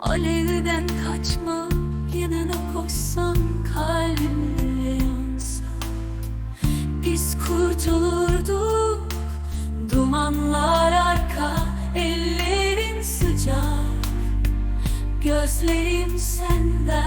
Alevden kaçma yanına koşsam kalbimle yansa. Biz kurtulurduk Dumanlar arka ellerin sıcak. Gözlerim sende